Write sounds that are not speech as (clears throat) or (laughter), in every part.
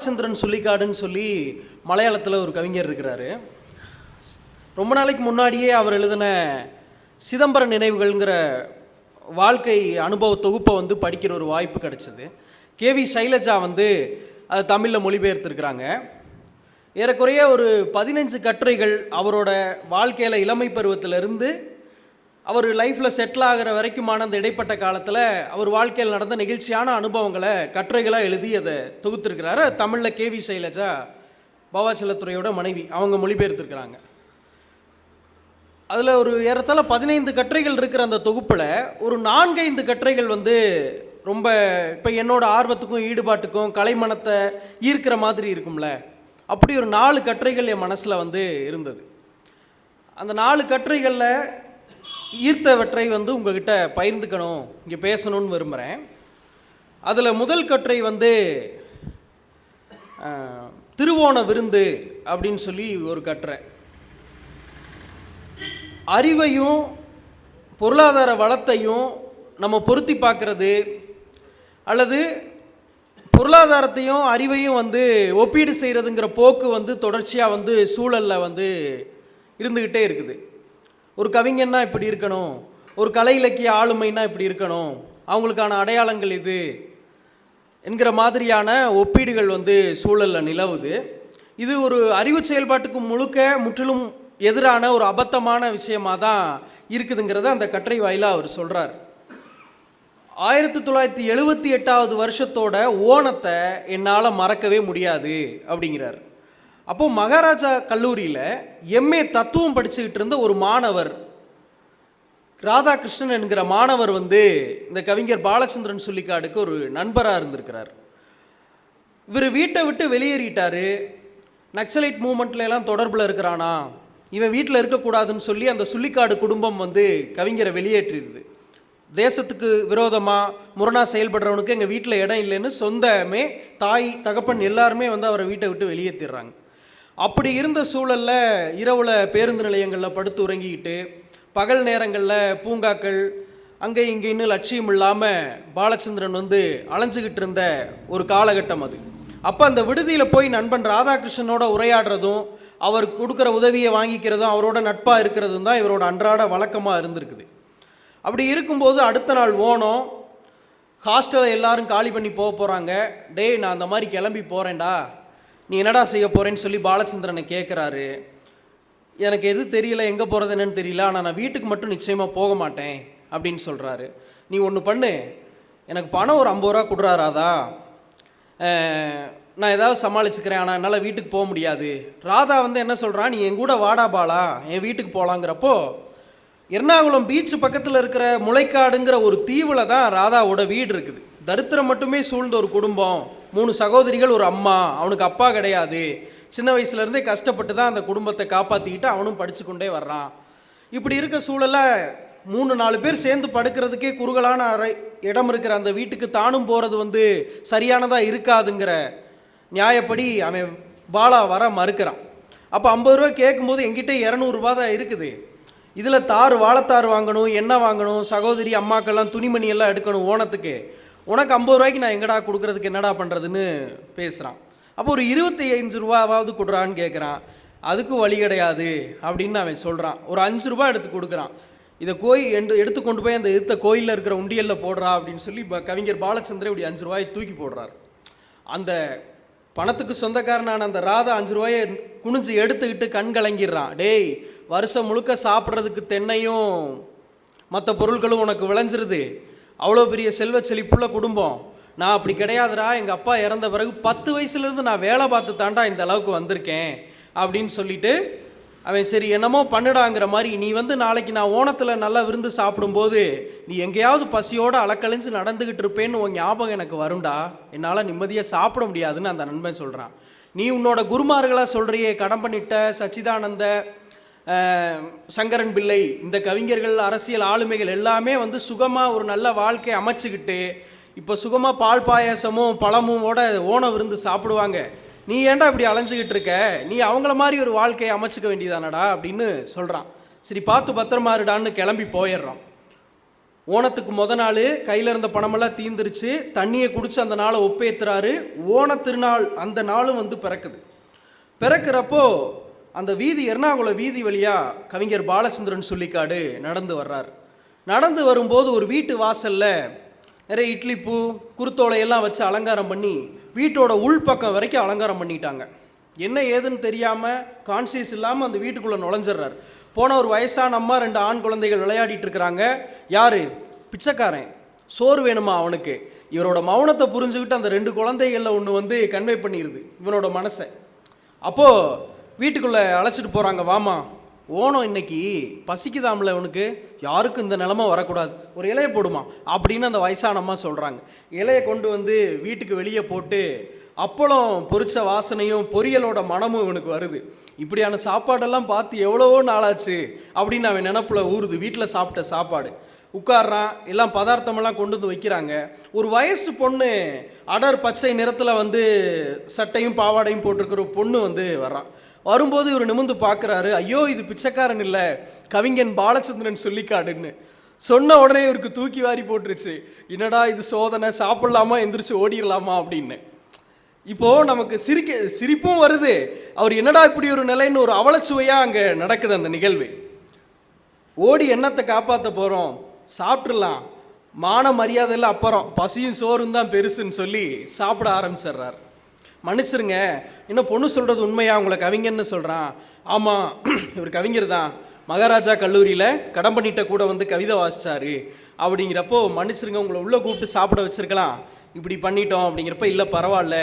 சந்திரன் சொல்லிக்காடுன்னு சொல்லி மலையாளத்தில் ஒரு கவிஞர் இருக்கிறாரு. ரொம்ப நாளைக்கு முன்னாடியே அவர் எழுதின சிதம்பர நினைவுகள்ங்கிற வாழ்க்கை அனுபவ தொகுப்பை வந்து படிக்கிற ஒரு வாய்ப்பு கிடைச்சிது. கேவி சைலஜா வந்து அதை தமிழில் மொழிபெயர்த்துருக்குறாங்க. ஏறக்குறைய ஒரு பதினஞ்சு கட்டுரைகள் அவரோட வாழ்க்கையில் இளமை பருவத்திலிருந்து அவர் லைஃப்பில் செட்டில் ஆகிற வரைக்குமான அந்த இடைப்பட்ட காலத்தில் அவர் வாழ்க்கையில் நடந்த நெகிழ்ச்சியான அனுபவங்களை கட்டுரைகளாக எழுதி அதை தொகுத்துருக்கிறாரு. தமிழில் கேவி சைலஜா பவாச்சலத்துறையோட மனைவி. அவங்க மொழிபெயர்த்துருக்கிறாங்க. அதில் ஒரு ஏறத்தாழ பதினைந்து கட்டுரைகள் இருக்கிற அந்த தொகுப்பில் ஒரு நான்கைந்து கட்டுரைகள் வந்து ரொம்ப இப்போ என்னோடய ஆர்வத்துக்கும் ஈடுபாட்டுக்கும் கலைமனத்தை ஈர்க்கிற மாதிரி இருக்கும்ல. அப்படி ஒரு நாலு கட்டுரைகள் என் மனசில் வந்து இருந்தது. அந்த நாலு கட்டுரைகளில் ஈர்த்தவற்றை வந்து உங்ககிட்ட பகிர்ந்துக்கணும். இங்கே பேசணும்னு விரும்புகிறேன் அதில் முதல் கட்டுரை வந்து திருவோண விருந்து அப்படின்னு சொல்லி ஒரு கட்டுரை அறிவையும் பொருளாதார வளத்தையும் நம்ம பொருத்தி பார்க்கறது அல்லது பொருளாதாரத்தையும் அறிவையும் வந்து ஒப்பீடு செய்கிறதுங்கிற போக்கு வந்து தொடர்ச்சியாக வந்து சூழலில் வந்து இருந்துக்கிட்டே இருக்குது. ஒரு கவிஞன்னா இப்படி இருக்கணும். ஒரு கலை இலக்கிய ஆளுமைன்னா இப்படி இருக்கணும். அவங்களுக்கான அடையாளங்கள் இது என்கிற மாதிரியான ஒப்பீடுகள் வந்து சூழலில் நிலவுது. இது ஒரு அறிவு செயல்பாட்டுக்கு முழுக்க முற்றிலும் எதிரான ஒரு அபத்தமான விஷயமாக தான் இருக்குதுங்கிறத அந்த கட்டுரை வாயிலாக அவர் சொல்கிறார் ஆயிரத்தி தொள்ளாயிரத்தி எழுபத்தி எட்டாவது வருஷத்தோட ஓணத்தை என்னால் மறக்கவே முடியாது அப்படிங்கிறார். அப்போது மகாராஜா கல்லூரியில் எம்ஏ தத்துவம் படிச்சுக்கிட்டு இருந்த ஒரு மாணவர் ராதாகிருஷ்ணன் என்கிற மாணவர் வந்து இந்த கவிஞர் பாலச்சந்திரன் சொல்லிக்காடுக்கு ஒரு நண்பராக இருந்திருக்கிறார். இவர் வீட்டை விட்டு வெளியேறிட்டார். நக்சலைட் மூமெண்ட்ல எல்லாம் தொடர்பில் இருக்கிறானா? இவன் வீட்டில் இருக்கக்கூடாதுன்னு சொல்லி அந்த சுள்ளிக்காடு குடும்பம் வந்து கவிஞரை வெளியேற்றிடுது தேசத்துக்கு விரோதமாக முரணா செயல்படுறவனுக்கு எங்கள் வீட்டில் இடம் இல்லைன்னு சொந்தமே தாய் தகப்பன் எல்லாருமே வந்து அவரை வீட்டை விட்டு வெளியேற்றிடுறாங்க அப்படி இருந்த சூழலில் இரவில் பேருந்து நிலையங்களில் படுத்து உறங்கிக்கிட்டு பகல் நேரங்களில் பூங்காக்கள் அங்கே இங்கே இன்னும் லட்சியம் இல்லாமல் பாலச்சந்திரன் வந்து அலைஞ்சுக்கிட்டு இருந்த ஒரு காலகட்டம் அது. அப்போ அந்த விடுதியில் போய் நண்பன் ராதாகிருஷ்ணனோட உரையாடுறதும் அவர் கொடுக்குற உதவியை வாங்கிக்கிறதும் அவரோட நட்பாக இருக்கிறதும் தான் இவரோட அன்றாட வழக்கமாக இருந்திருக்குது. அப்படி இருக்கும்போது அடுத்த நாள் ஓணம் ஹாஸ்டலை எல்லாரும் காலி பண்ணி போக போகிறாங்க டேய் நான் அந்த மாதிரி கிளம்பி போகிறேன்டா நீ என்னடா செய்ய போகிறேன்னு சொல்லி பாலச்சந்திரனை கேட்குறாரு எனக்கு எது தெரியல எங்கே போகிறது என்னன்னு தெரியல ஆனால் நான் வீட்டுக்கு மட்டும் நிச்சயமாக போக மாட்டேன் அப்படின்னு சொல்கிறாரு நீ ஒன்று பண்ணு. எனக்கு பணம் ஒரு ஐம்பது ரூபா கொடுறாராதா நான் ஏதாவது சமாளிச்சுக்கிறேன் ஆனால் என்னால் வீட்டுக்கு போக முடியாது. ராதா வந்து என்ன சொல்கிறான் நீ என் கூட வாடா பாலா என் வீட்டுக்கு போகலாங்கிறப்போ எர்ணாகுளம் பீச் பக்கத்தில் இருக்கிற முளைக்காடுங்கிற ஒரு தீவில் தான் ராதாவோட வீடு இருக்குது. தரித்திரம் மட்டுமே சூழ்ந்த ஒரு குடும்பம். மூணு சகோதரிகள் ஒரு அம்மா அவனுக்கு அப்பா கிடையாது. சின்ன வயசுலேருந்தே கஷ்டப்பட்டு தான் அந்த குடும்பத்தை காப்பாற்றிக்கிட்டு அவனும் படிச்சு கொண்டே வர்றான். இப்படி இருக்க சூழலை மூணு நாலு பேர் சேர்ந்து படுக்கிறதுக்கே குறுகலான அறை இடம் இருக்கிற அந்த வீட்டுக்கு தானும் போகிறது வந்து சரியானதாக இருக்காதுங்கிற நியாயப்படி அவன் பாலா வர மறுக்கிறான். அப்போ ஐம்பது ரூபா கேட்கும்போது எங்கிட்ட இரநூறுபா தான் இருக்குது. இதில் தார் வாழைத்தார் வாங்கணும் எண்ணெய் வாங்கணும் சகோதரி அம்மாக்கெல்லாம் துணிமணி எல்லாம் எடுக்கணும் ஓணத்துக்கு. உனக்கு ஐம்பது ரூபாய்க்கு நான் எங்கடா கொடுக்குறதுக்கு என்னடா பண்ணுறதுன்னு பேசுகிறான் அப்போ ஒரு இருபத்தி அஞ்சு ரூபாவாவது கொடுறான்னு கேட்குறான் அதுக்கும் வழி கிடையாது அப்படின்னு அவன் சொல்கிறான் ஒரு அஞ்சு ரூபா எடுத்து கொடுக்குறான். இதை கோயில் எடுத்து எடுத்து கொண்டு போய் அந்த எடுத்த கோயிலில் இருக்கிற உண்டியலில் போடுறா அப்படின்னு சொல்லி இப்போ கவிஞர் பாலச்சந்திரன் இப்படி அஞ்சு ரூபாயை தூக்கி போடுறார். அந்த பணத்துக்கு சொந்தக்காரனான அந்த ராதா அஞ்சு ரூபாயை குனிஞ்சு எடுத்துக்கிட்டு கண் கலங்கிடுறான். டேய் வருஷம் முழுக்க சாப்பிட்றதுக்கு தென்னையும் மற்ற பொருட்களும் உனக்கு விளைஞ்சிருது. அவ்வளோ பெரிய செல்வ செழிப்புள்ள குடும்பம். நான் அப்படி கிடையாதுடா எங்கள் அப்பா இறந்த பிறகு பத்து வயசுலேருந்து நான் வேலை பார்த்து தாண்டா இந்த அளவுக்கு வந்திருக்கேன் அப்படின்னு சொல்லிட்டு அவன் சரி என்னமோ பண்ணுடாங்கிற மாதிரி நீ வந்து நாளைக்கு நான் ஓணத்தில் நல்லா விருந்து சாப்பிடும்போது நீ எங்கேயாவது பசியோடு அலக்கழிஞ்சு நடந்துக்கிட்டு இருப்பேன்னு உன் ஞாபகம் எனக்கு வரும்டா. என்னால் நிம்மதியாக சாப்பிட முடியாதுன்னு அந்த நண்பன் சொல்கிறான் நீ உன்னோட குருமார்களாக சொல்கிறியே கடம்பனிட்ட சச்சிதானந்த சங்கரன் பிள்ளை இந்த கவிஞர்கள் அரசியல் ஆளுமைகள் எல்லாமே வந்து சுகமாக ஒரு நல்ல வாழ்க்கையை அமைச்சுக்கிட்டு இப்போ சுகமாக பால் பாயாசமும் பழமுமோட ஓண விருந்து சாப்பிடுவாங்க. நீ ஏன்டா இப்படி அலைஞ்சிக்கிட்டு இருக்க? நீ அவங்கள மாதிரி ஒரு வாழ்க்கையை அமைச்சிக்க வேண்டியதானடா? அப்படின்னு சொல்கிறான் சரி பார்த்து பத்திரமா இருடான்னு கிளம்பி போயிடுறான். ஓணத்துக்கு முத நாள் கையில் இருந்த பணமெல்லாம் தீந்துருச்சு. தண்ணியை குடிச்சு அந்த நாளை ஒப்பேத்துறாரு. ஓண திருநாள் அந்த நாளும் வந்து பிறக்குது. பிறக்கிறப்போ அந்த வீதி எர்ணாகுள வீதி வழியாக கவிஞர் பாலச்சந்திரன் சொல்லிக்காடு நடந்து வர்றார். நடந்து வரும்போது ஒரு வீட்டு வாசலில் நிறைய இட்லி பூ குருத்தோலையெல்லாம் வச்சு அலங்காரம் பண்ணி வீட்டோட உள்பக்கம் வரைக்கும் அலங்காரம் பண்ணிட்டாங்க. என்ன ஏதுன்னு தெரியாமல் கான்சியஸ் இல்லாமல் அந்த வீட்டுக்குள்ளே நுழைஞ்சிடுறார் போன ஒரு வயசான அம்மா ரெண்டு ஆண் குழந்தைகள் விளையாடிட்டு இருக்கிறாங்க. யார்? பிச்சைக்காரன். சோறு வேணுமா அவனுக்கு? இவரோட மௌனத்தை புரிஞ்சுக்கிட்டு அந்த ரெண்டு குழந்தைகளில் ஒன்று வந்து கன்வே பண்ணிடுது இவனோட மனசை. அப்போது வீட்டுக்குள்ளே அழைச்சிட்டு போகிறாங்க வாமா ஓணம் இன்னைக்கு பசிக்குதாம்ல உனக்கு? யாருக்கும் இந்த நிலமை வரக்கூடாது. ஒரு இலையை போடுமா? அப்படின்னு அந்த வயசான அம்மா சொல்கிறாங்க இலையை கொண்டு வந்து வீட்டுக்கு வெளியே போட்டு அப்பளம் பொரிச்ச வாசனையும் பொரியலோட மனமும் இவனுக்கு வருது. இப்படியான சாப்பாடெல்லாம் பார்த்து எவ்வளவோ நாளாச்சு அப்படின்னு அவன் நினப்புல ஊறுது. வீட்டில் சாப்பிட்ட சாப்பாடு. உட்கார்றான் எல்லாம் பதார்த்தமெல்லாம் கொண்டு வந்து வைக்கிறாங்க. ஒரு வயசு பொண்ணு அடர் பச்சை நிறத்தில் வந்து சட்டையும் பாவாடையும் போட்டிருக்கிற பொண்ணு வந்து வர்றான் வரும்போது இவர் நிமிந்து பார்க்குறாரு ஐயோ இது பிச்சைக்காரன் இல்லை கவிஞன் பாலச்சந்திரன் சொல்லிக்காடுன்னு. சொன்ன உடனே இவருக்கு தூக்கி வாரி போட்டுருச்சு. என்னடா இது சோதனை சாப்பிட்லாமா எந்திரிச்சு ஓடிடலாமா அப்படின்னு. இப்போ நமக்கு சிரிக்க சிரிப்பும் வருது. அவர் என்னடா இப்படி ஒரு நிலைன்னு ஒரு அவலச்சுவையாக அங்கே நடக்குது அந்த நிகழ்வு. ஓடி எண்ணத்தை காப்பாற்ற போகிறோம் சாப்பிட்றலாம் மான மரியாதையில் அப்புறம் பசியும் சோறும் தான் பெருசுன்னு சொல்லி சாப்பிட ஆரம்பிச்சிடுறார். மன்னிச்சிருங்க. இன்னும் பொண்ணு சொல்கிறது உண்மையா? உங்களை கவிஞன்னு சொல்கிறான் ஆமாம் (clears throat) இவர் கவிஞர் தான். மகாராஜா கல்லூரியில் கடம்பண்ணிட்ட கூட வந்து கவிதை வாசிச்சாரு. அப்படிங்கிறப்போ மன்னிச்சிருங்க உங்களை உள்ளே கூப்பிட்டு சாப்பிட வச்சிருக்கலாம். இப்படி பண்ணிட்டோம். அப்படிங்கிறப்ப இல்லை பரவாயில்ல.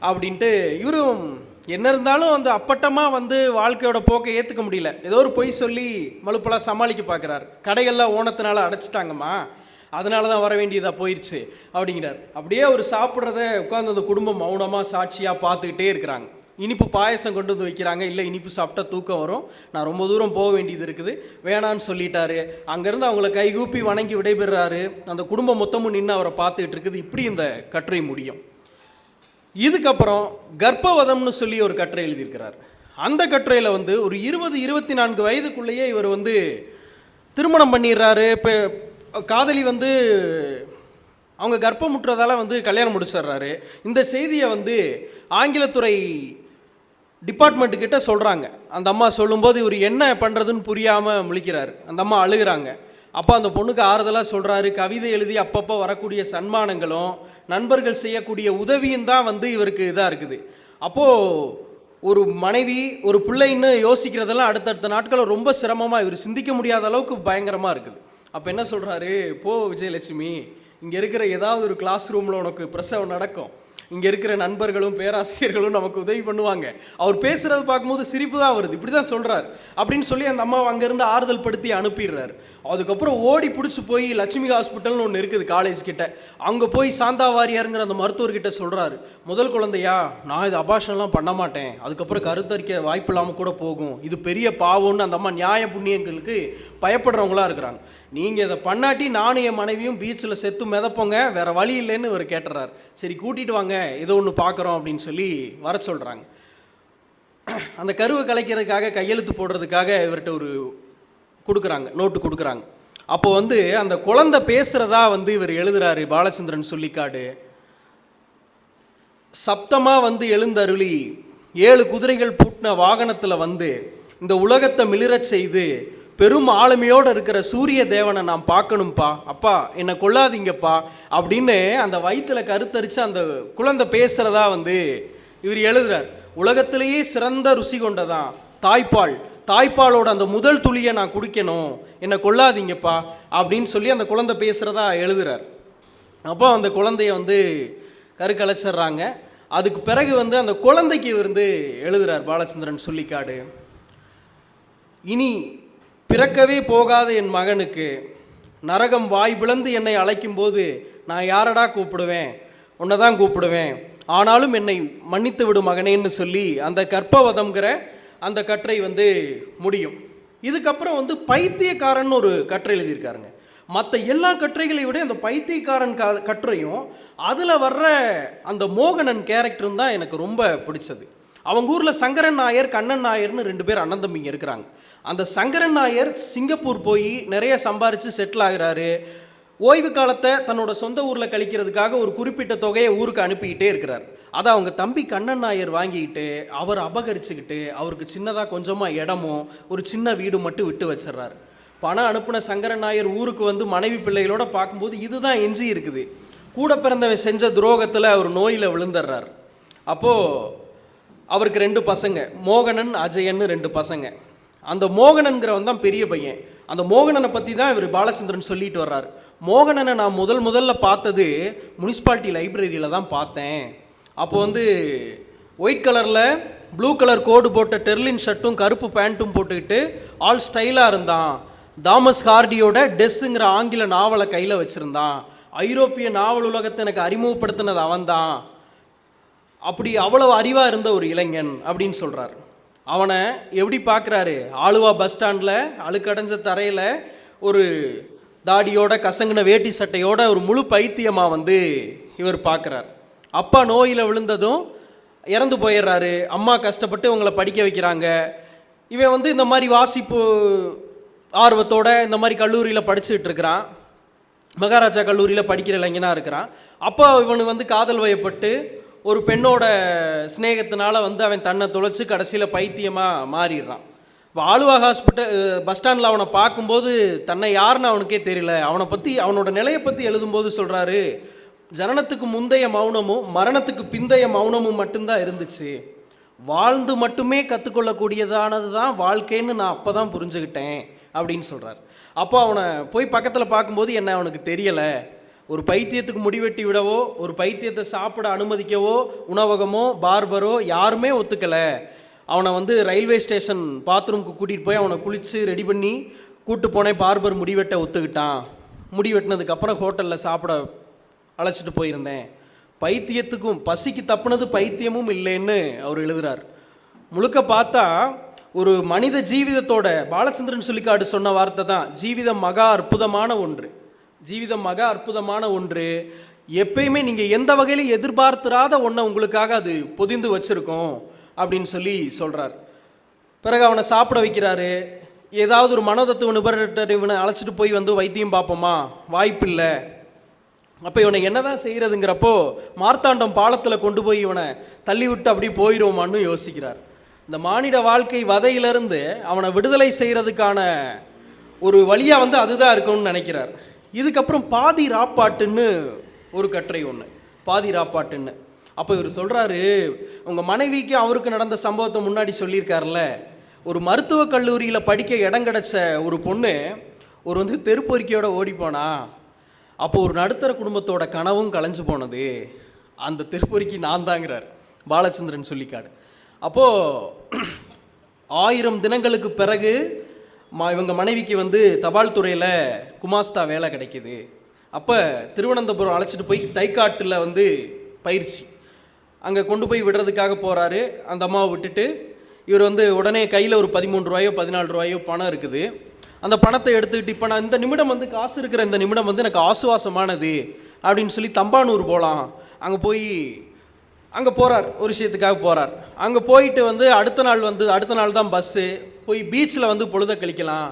அப்படின்ட்டு இவரும் என்ன இருந்தாலும் அந்த அப்பட்டமாக வந்து வாழ்க்கையோட போக்கை ஏற்றுக்க முடியல. ஏதோ ஒரு பொய் சொல்லி மலுப்பெல்லாம் சமாளிக்க பார்க்குறாரு கடைகள்லாம் ஓனத்தினால அடைச்சிட்டாங்கம்மா. அதனால தான் வர வேண்டியதாக போயிடுச்சு அப்படிங்கிறார். அப்படியே அவர் சாப்பிட்றத உட்காந்து அந்த குடும்பம் மௌனமாக சாட்சியாக பார்த்துக்கிட்டே இருக்கிறாங்க. இனிப்பு பாயசம் கொண்டு வந்து வைக்கிறாங்க. இல்லை இனிப்பு சாப்பிட்டா தூக்கம் வரும். நான் ரொம்ப தூரம் போக வேண்டியது இருக்குது. வேணான்னு சொல்லிட்டாரு. அங்கேருந்து அவங்கள கைகூப்பி வணங்கி விடைபெறாரு. அந்த குடும்பம் மொத்தமும் நின்று அவரை பார்த்துக்கிட்டு இருக்குது. இப்படி இந்த கட்டுரை முடியும். இதுக்கப்புறம் கர்ப்பவதம்னு சொல்லி ஒரு கட்டுரை எழுதியிருக்கிறார். அந்த கட்டுரையில் வந்து ஒரு இருபது இருபத்தி நான்கு வயதுக்குள்ளேயே இவர் வந்து திருமணம் பண்ணிடுறாரு. இப்போ காதலி வந்து அவங்க கர்ப்பமுற்றதால வந்து கல்யாணம் முடிச்சிடுறாரு. இந்த செய்தியை வந்து ஆங்கிலத்துறை டிபார்ட்மெண்ட்டுக்கிட்ட சொல்கிறாங்க அந்த அம்மா சொல்லும்போது இவர் என்ன பண்ணுறதுன்னு புரியாமல் முழிக்கிறாரு. அந்த அம்மா அழுகிறாங்க. அப்போ அந்த பொண்ணுக்கு ஆறுதலாக சொல்கிறாரு கவிதை எழுதி அப்பப்போ வரக்கூடிய சன்மானங்களும் நண்பர்கள் செய்யக்கூடிய உதவியும் தான் வந்து இவருக்கு இதாக இருக்குது. அப்போது ஒரு மனைவி ஒரு பிள்ளைன்னு யோசிக்கிறதெல்லாம் அடுத்தடுத்த நாட்களில் ரொம்ப சிரமமாக இவர் சிந்திக்க முடியாத அளவுக்கு பயங்கரமாக இருக்குது. அப்போ என்ன சொல்கிறாரு போ விஜயலட்சுமி இங்கே இருக்கிற ஏதாவது ஒரு கிளாஸ் ரூமில் உனக்கு பிரசவம் நடக்கும். இங்கே இருக்கிற நண்பர்களும் பேராசிரியர்களும் நமக்கு உதவி பண்ணுவாங்க. அவர் பேசுகிறத பார்க்கும்போது சிரிப்பு தான் வருது. இப்படி தான் சொல்கிறார் அப்படின்னு சொல்லி அந்த அம்மாவை அங்கேருந்து ஆறுதல் படுத்தி அனுப்பிடுறாரு. அதுக்கப்புறம் ஓடி பிடிச்சி போய் லட்சுமி ஹாஸ்பிட்டல்னு ஒன்று இருக்குது காலேஜ் கிட்ட. அங்கே போய் சாந்தா வாரியாருங்கிற அந்த மருத்துவர்கிட்ட சொல்கிறாரு முதல் குழந்தையா நான் இது அபாஷன்லாம் பண்ண மாட்டேன். அதுக்கப்புறம் கருத்தரிக்க வாய்ப்பு இல்லாமல் கூட போகும். இது பெரிய பாவம்னு அந்த அம்மா நியாய புண்ணியங்களுக்கு பயப்படுறவங்களா இருக்கிறாங்க. நீங்கள் இதை பண்ணாட்டி நானும் என் மனைவியும் பீச்சில் செத்து மிதப்போங்க. வேற வழி இல்லைன்னு இவர் கேட்டுறாரு. சரி கூட்டிட்டு வாங்க. ஏதோ ஒன்று பார்க்குறோம் அப்படின்னு சொல்லி வர சொல்கிறாங்க அந்த கருவை கலைக்கிறதுக்காக கையெழுத்து போடுறதுக்காக இவர்கிட்ட ஒரு கொடுக்குறாங்க நோட்டு கொடுக்குறாங்க. அப்போ வந்து அந்த குழந்தை பேசுகிறதா வந்து இவர் எழுதுறாரு பாலச்சந்திரன் சொல்லிக்காடு. சப்தமாக வந்து எழுந்தருளி ஏழு குதிரைகள் பூட்டின வாகனத்தில் வந்து இந்த உலகத்தை மிளிரச் செய்து பெரும் ஆளுமையோடு இருக்கிற சூரிய தேவனை நான் பார்க்கணும்ப்பா அப்பா என்னை கொள்ளாதீங்கப்பா அப்படின்னு அந்த வயிற்றில் கருத்தரித்து அந்த குழந்தை பேசுகிறதா வந்து இவர் எழுதுறார். உலகத்திலேயே சிறந்த ருசி கொண்டதான் தாய்ப்பால். தாய்ப்பாலோட அந்த முதல் துளியை நான் குடிக்கணும். என்னை கொள்ளாதீங்கப்பா அப்படின்னு சொல்லி அந்த குழந்தை பேசுகிறதா எழுதுறார். அப்போ அந்த குழந்தைய வந்து கருக்கலைச்சிட்றாங்க. அதுக்கு பிறகு வந்து அந்த குழந்தைக்கு வந்து எழுதுறார் பாலச்சந்திரன் சொல்லிக்காடு. இனி பிறக்கவே போகாத என் மகனுக்கு நரகம் வாய் பிளந்து என்னை அழைக்கும்போது நான் யாரடா கூப்பிடுவேன்? உன்னை தான் கூப்பிடுவேன். ஆனாலும் என்னை மன்னித்து விடு மகனேன்னு சொல்லி அந்த கற்பவதம்ங்கிற அந்த கட்டுரை வந்து முடியும். இதுக்கப்புறம் வந்து பைத்தியக்காரன் ஒரு கட்டுரை எழுதியிருக்காருங்க. மற்ற எல்லா கட்டுரைகளை விட அந்த பைத்தியக்காரன் க கட்டுரையும் அதில் வர்ற அந்த மோகனன் கேரக்டரும் தான் எனக்கு ரொம்ப பிடிச்சது. அவங்க ஊரில் சங்கரன் நாயர் கண்ணன் நாயர்னு ரெண்டு பேர் அண்ணன் தம்பிங்க இருக்கிறாங்க. அந்த சங்கரன் நாயர் சிங்கப்பூர் போய் நிறைய சம்பாரித்து செட்டில் ஆகிறாரு. ஓய்வு காலத்தை தன்னோட சொந்த ஊரில் கழிக்கிறதுக்காக ஒரு குறிப்பிட்ட தொகையை ஊருக்கு அனுப்பிக்கிட்டே இருக்கிறார். அதை அவங்க தம்பி கண்ணன் நாயர் வாங்கிக்கிட்டு அவர் அபகரிச்சுக்கிட்டு அவருக்கு சின்னதாக கொஞ்சமாக இடமும் ஒரு சின்ன வீடு மட்டும் விட்டு வச்சிடுறாரு. பணம் அனுப்பின சங்கரன் நாயர் ஊருக்கு வந்து மனைவி பிள்ளைகளோட பார்க்கும்போது இதுதான் எஞ்சி இருக்குது. கூட பிறந்தவன் செஞ்ச துரோகத்தில் அவர் நோயில் விழுந்துடுறார். அப்போது அவருக்கு ரெண்டு பசங்க மோகனன் அஜயன்னு ரெண்டு பசங்க. அந்த மோகனன்கிறவன் தான் பெரிய பையன். அந்த மோகனனை பற்றி தான் இவர் பாலச்சந்திரன் சொல்லிட்டு வர்றார். மோகனனை நான் முதல் முதல்ல பார்த்தது முனிசிபாலிட்டி லைப்ரரியில் தான் பார்த்தேன். அப்போ வந்து ஒயிட் கலரில் ப்ளூ கலர் கோடு போட்ட டெர்லின் ஷர்ட்டும் கருப்பு பேண்ட்டும் போட்டுக்கிட்டு ஆல் ஸ்டைலாக இருந்தான். தாமஸ் ஹார்டியோட டெஸ்ஸுங்கிற ஆங்கில நாவலை கையில் வச்சுருந்தான். ஐரோப்பிய நாவல் உலகத்தை எனக்கு அறிமுகப்படுத்தினது அவன் தான் அப்படி அவ்வளவு அறிவாக இருந்த ஒரு இளைஞன் அப்படின்னு சொல்கிறார் அவனை எப்படி பார்க்குறாரு ஆளுவா பஸ் ஸ்டாண்டில் அழுக்கடைஞ்ச தரையில் ஒரு தாடியோட கசங்கின வேட்டி சட்டையோட ஒரு முழு பைத்தியமாக வந்து இவர் பார்க்குறார் அப்பா நோயில் விழுந்ததும் இறந்து போயிடுறாரு. அம்மா கஷ்டப்பட்டு இவங்களை படிக்க வைக்கிறாங்க. இவன் வந்து இந்த மாதிரி வாசிப்பு ஆர்வத்தோட இந்த மாதிரி கல்லூரியில் படிச்சுட்டு இருக்கிறான். மகாராஜா கல்லூரியில் படிக்கிற இளைஞனாக இருக்கிறான். அப்போ இவனுக்கு வந்து காதல் வயப்பட்டு ஒரு பெண்ணோட சிநேகத்தினால வந்து அவன் தன்னை தொலைச்சி கடைசியில் பைத்தியமாக மாறிடுறான். இப்போ ஆளுவா ஹாஸ்பிட்டல் பஸ் ஸ்டாண்டில் அவனை பார்க்கும்போது தன்னை யாருன்னு அவனுக்கே தெரியல. அவனை பற்றி அவனோட நிலையை பற்றி எழுதும்போது சொல்கிறாரு ஜனனத்துக்கு முந்தைய மௌனமும் மரணத்துக்கு பிந்தைய மௌனமும் மட்டும்தான் இருந்துச்சு. வாழ்ந்து மட்டுமே கற்றுக்கொள்ளக்கூடியதானது தான் வாழ்க்கைன்னு நான் அப்போ தான் புரிஞ்சுக்கிட்டேன் அப்படின்னு சொல்கிறார் அப்போ அவனை போய் பக்கத்தில் பார்க்கும்போது என்ன அவனுக்கு தெரியலை. ஒரு பைத்தியத்துக்கு முடிவெட்டி விடவோ ஒரு பைத்தியத்தை சாப்பிட அனுமதிக்கவோ உணவகமோ பார்பரோ யாருமே ஒத்துக்கலை. அவனை வந்து ரயில்வே ஸ்டேஷன் பாத்ரூம்க்கு கூட்டிகிட்டு போய் அவனை குளித்து ரெடி பண்ணி கூட்டு போனேன் பார்பர் முடிவெட்ட ஒத்துக்கிட்டான். முடி வெட்டினதுக்கப்புறம் ஹோட்டலில் சாப்பிட அழைச்சிட்டு போயிருந்தேன். பைத்தியத்துக்கும் பசிக்கு தப்புனது பைத்தியமும் இல்லைன்னு அவர் எழுதுகிறார் முழுக்க பார்த்தா ஒரு மனித ஜீவிதத்தோட பாலச்சந்திரன் சொல்லிக்காடு சொன்ன வார்த்தை தான் ஜீவிதம் மகா அற்புதமான ஒன்று. ஜீவிதம் மக அற்புதமான ஒன்று. எப்பயுமே நீங்கள் எந்த வகையிலும் எதிர்பார்த்திராத ஒன்றை உங்களுக்காக அது பொதிந்து வச்சுருக்கோம் அப்படின்னு சொல்லி சொல்கிறார் பிறகு அவனை சாப்பிட வைக்கிறாரு. ஏதாவது ஒரு மனோதத்துவ நிபுணர்கிட்ட இவனை அழைச்சிட்டு போய் வந்து வைத்தியம் பார்ப்போமா? வாய்ப்பில்லை. அப்போ இவனை என்னதான் செய்கிறதுங்கிறப்போ மார்த்தாண்டம் பாலத்தில் கொண்டு போய் இவனை தள்ளி விட்டு அப்படியே போயிடுவோமான்னு யோசிக்கிறார். இந்த மானிட வாழ்க்கை வதையிலிருந்து அவனை விடுதலை செய்கிறதுக்கான ஒரு வழியாக வந்து அதுதான் இருக்கும்னு நினைக்கிறார். இதுக்கப்புறம் பாதி ராப்பாட்டுன்னு ஒரு கட்டுரை ஒன்று பாதி ராப்பாட்டுன்னு. அப்போ இவர் சொல்கிறாரு உங்கள் மனைவிக்கு அவருக்கு நடந்த சம்பவத்தை முன்னாடி சொல்லியிருக்காருல்ல. ஒரு மருத்துவக் கல்லூரியில் படிக்க இடம் கிடச்ச ஒரு பொண்ணு ஒரு வந்து தெருப்பொறிக்கையோட ஓடிப்போனா அப்போது அப்போ ஒரு நடுத்தர குடும்பத்தோட கனவும் கலைஞ்சு போனது. அந்த தெருப்பொறிக்கி நான் தாங்கிறார். பாலச்சந்திரன் சொல்லிக்காடு. அப்போது ஆயிரம் தினங்களுக்கு பிறகு மா இவங்க மனைவிக்கு வந்து தபால் துறையில் குமாஸ்தா வேலை கிடைக்கிது. அப்போ திருவனந்தபுரம் அழைச்சிட்டு போய் தைக்காட்டில் வந்து பயிற்சி. அங்கே கொண்டு போய் விடுறதுக்காக போகிறாரு அந்த அம்மாவை விட்டுட்டு இவர் வந்து உடனே கையில் ஒரு பதிமூன்று ரூபாயோ பதினாலு ரூபாயோ பணம் இருக்குது. அந்த பணத்தை எடுத்துக்கிட்டு இப்போ நான் இந்த நிமிடம் வந்து காசு இருக்கிற இந்த நிமிடம் வந்து எனக்கு ஆசுவாசமானது அப்படின்னு சொல்லி தம்பானூர் போகலாம் அங்கே போய் அங்கே போகிறார் ஒரு விஷயத்துக்காக போகிறார் அங்கே போயிட்டு வந்து அடுத்த நாள் வந்து அடுத்த நாள் தான் பஸ்ஸு. போய் பீச்சில் வந்து பொழுத கழிக்கலாம்.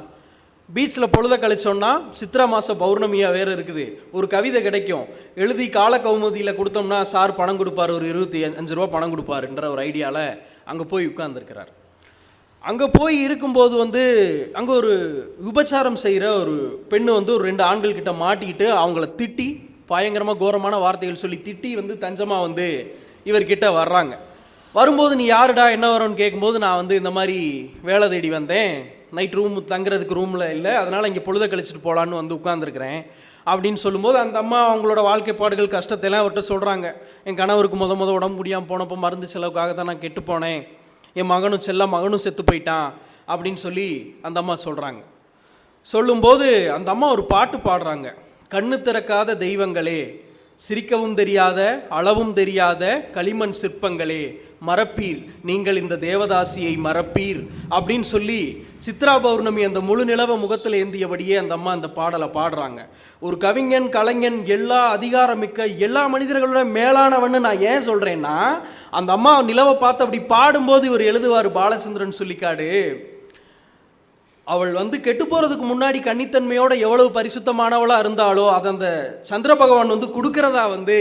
பீச்சில் பொழுத கழிச்சோன்னா சித்திரை மாத பௌர்ணமியாக வேறு இருக்குது. ஒரு கவிதை கிடைக்கும். எழுதி கால கௌமுதியில் கொடுத்தோம்னா சார் பணம் கொடுப்பார் ஒரு இருபத்தி அஞ்சு ரூபா பணம் கொடுப்பாருன்ற ஒரு ஐடியாவில் அங்கே போய் உட்கார்ந்துருக்கிறார். அங்கே போய் இருக்கும்போது வந்து அங்கே ஒரு விபச்சாரம் செய்கிற ஒரு பெண்ணு வந்து ஒரு ரெண்டு ஆண்கள் கிட்ட மாட்டிக்கிட்டு அவங்கள திட்டி பயங்கரமாக கோரமான வார்த்தைகள் சொல்லி திட்டி வந்து தஞ்சமாக வந்து இவர்கிட்ட வர்றாங்க. வரும்போது நீ யாருடா என்ன வரும்னு கேட்கும்போது நான் வந்து இந்த மாதிரி வேலை தேடி வந்தேன். நைட் ரூம் தங்குறதுக்கு ரூமில் இல்லை. அதனால் இங்கே பொழுத கழிச்சிட்டு போகலான்னு வந்து உட்காந்துருக்கிறேன் அப்படின்னு சொல்லும்போது அந்த அம்மா அவங்களோட வாழ்க்கை பாடுகள் கஷ்டத்தெல்லாம் அவர்கிட்ட சொல்கிறாங்க என் கணவருக்கு முத முத உடம்பு முடியாமல் போனப்போ மருந்து செலவுக்காக தான் நான் கெட்டு போனேன். என் மகனும் செல்ல மகனும் செத்து போயிட்டான் அப்படின்னு சொல்லி அந்த அம்மா சொல்கிறாங்க சொல்லும்போது அந்த அம்மா ஒரு பாட்டு பாடுறாங்க. கண்ணு திறக்காத தெய்வங்களே சிரிக்கவும் தெரியாத அளவும் தெரியாத களிமண் சிற்பங்களே மறப்பீர். நீங்கள் இந்த தேவதாசியை மறப்பீர். அப்படின்னு சொல்லி சித்ரா பௌர்ணமி அந்த முழு நிலவ முகத்தில் ஏந்தியபடியே அந்த அம்மா அந்த பாடலை பாடுறாங்க. ஒரு கவிஞன் கலைஞன் எல்லா அதிகாரமிக்க எல்லா மனிதர்களோட மேலானவன்னு நான் ஏன் சொல்கிறேன்னா அந்த அம்மா நிலவை பார்த்து அப்படி பாடும்போது இவர் எழுதுவார் பாலச்சந்திரன் சொல்லிக்காடு. அவள் வந்து கெட்டு போகிறதுக்கு முன்னாடி கன்னித்தன்மையோட எவ்வளவு பரிசுத்தமானவளாக இருந்தாலோ அதை அந்த சந்திர பகவான் வந்து கொடுக்கறதா வந்து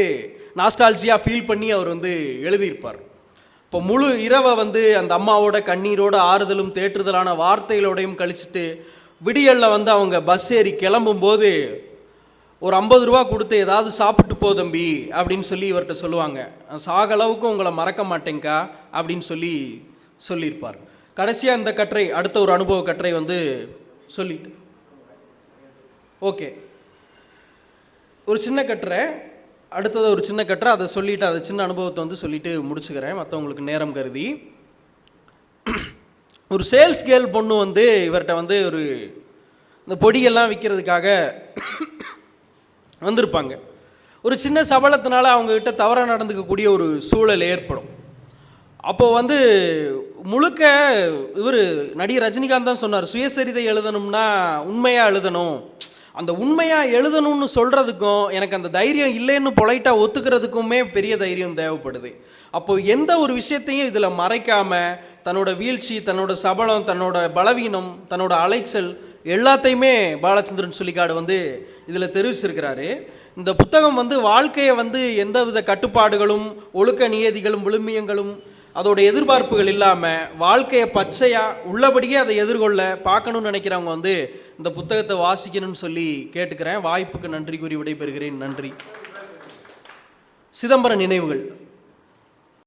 நாஸ்டால்ஜியாக ஃபீல் பண்ணி அவர் வந்து எழுதியிருப்பார். இப்போ முழு இரவை வந்து அந்த அம்மாவோட கண்ணீரோட ஆறுதலும் தேற்றுதலான வார்த்தைகளோடையும் கழிச்சிட்டு விடியலில் வந்து அவங்க பஸ் ஏறி கிளம்பும்போது ஒரு ஐம்பது ரூபா கொடுத்து ஏதாவது சாப்பிட்டு போ தம்பி அப்படின்னு சொல்லி இவர்கிட்ட சொல்லுவாங்க. சாக அளவுக்கு உங்களை மறக்க மாட்டேங்க்கா அப்படின்னு சொல்லி சொல்லியிருப்பார். கடைசியாக இந்த கட்டுரை அடுத்த ஒரு அனுபவ கட்டுரை வந்து சொல்லிட்டு. ஓகே. ஒரு சின்ன கட்டுரை அடுத்தது ஒரு சின்ன கட்டுரை அதை சொல்லிவிட்டு அதை சின்ன அனுபவத்தை வந்து சொல்லிவிட்டு முடிச்சுக்கிறேன். மற்றவங்களுக்கு நேரம் கருதி. ஒரு சேல்ஸ் கேர்ள் பொண்ணு வந்து இவர்கிட்ட வந்து ஒரு இந்த பொடியெல்லாம் விற்கிறதுக்காக வந்திருப்பாங்க. ஒரு சின்ன சபலத்தினால அவங்கக்கிட்ட தவறாக நடந்துக்கக்கூடிய ஒரு சூழல் ஏற்படும். அப்போ வந்து முழுக்க இவர் நடிகர் ரஜினிகாந்த் தான் சொன்னார் சுயசரிதை எழுதணும்னா உண்மையாக எழுதணும். அந்த உண்மையாக எழுதணும்னு சொல்கிறதுக்கும் எனக்கு அந்த தைரியம் இல்லைன்னு பொலைட்டாக ஒத்துக்கிறதுக்குமே பெரிய தைரியம் தேவைப்படுது. அப்போது எந்த ஒரு விஷயத்தையும் இதில் மறைக்காமல் தன்னோட வீழ்ச்சி தன்னோட சபலம் தன்னோட பலவீனம் தன்னோட அலைச்சல் எல்லாத்தையுமே பாலச்சந்திரன் சொல்லிக்காடு வந்து இதில் தெரிவிச்சிருக்கிறாரு. இந்த புத்தகம் வந்து வாழ்க்கையை வந்து எந்தவித கட்டுப்பாடுகளும் ஒழுக்க நியதிகளும் விழுமியங்களும் அதோட எதிர்பார்ப்புகள் இல்லாமல் வாழ்க்கையை பச்சையாக உள்ளபடியே அதை எதிர்கொள்ள பார்க்கணும்னு நினைக்கிறவங்க வந்து இந்த புத்தகத்தை வாசிக்கணும்னு சொல்லி கேட்டுக்கிறேன். வாய்ப்புக்கு நன்றி கூறி விடைபெறுகிறேன். நன்றி. சிதம்பரம் நினைவுகள்.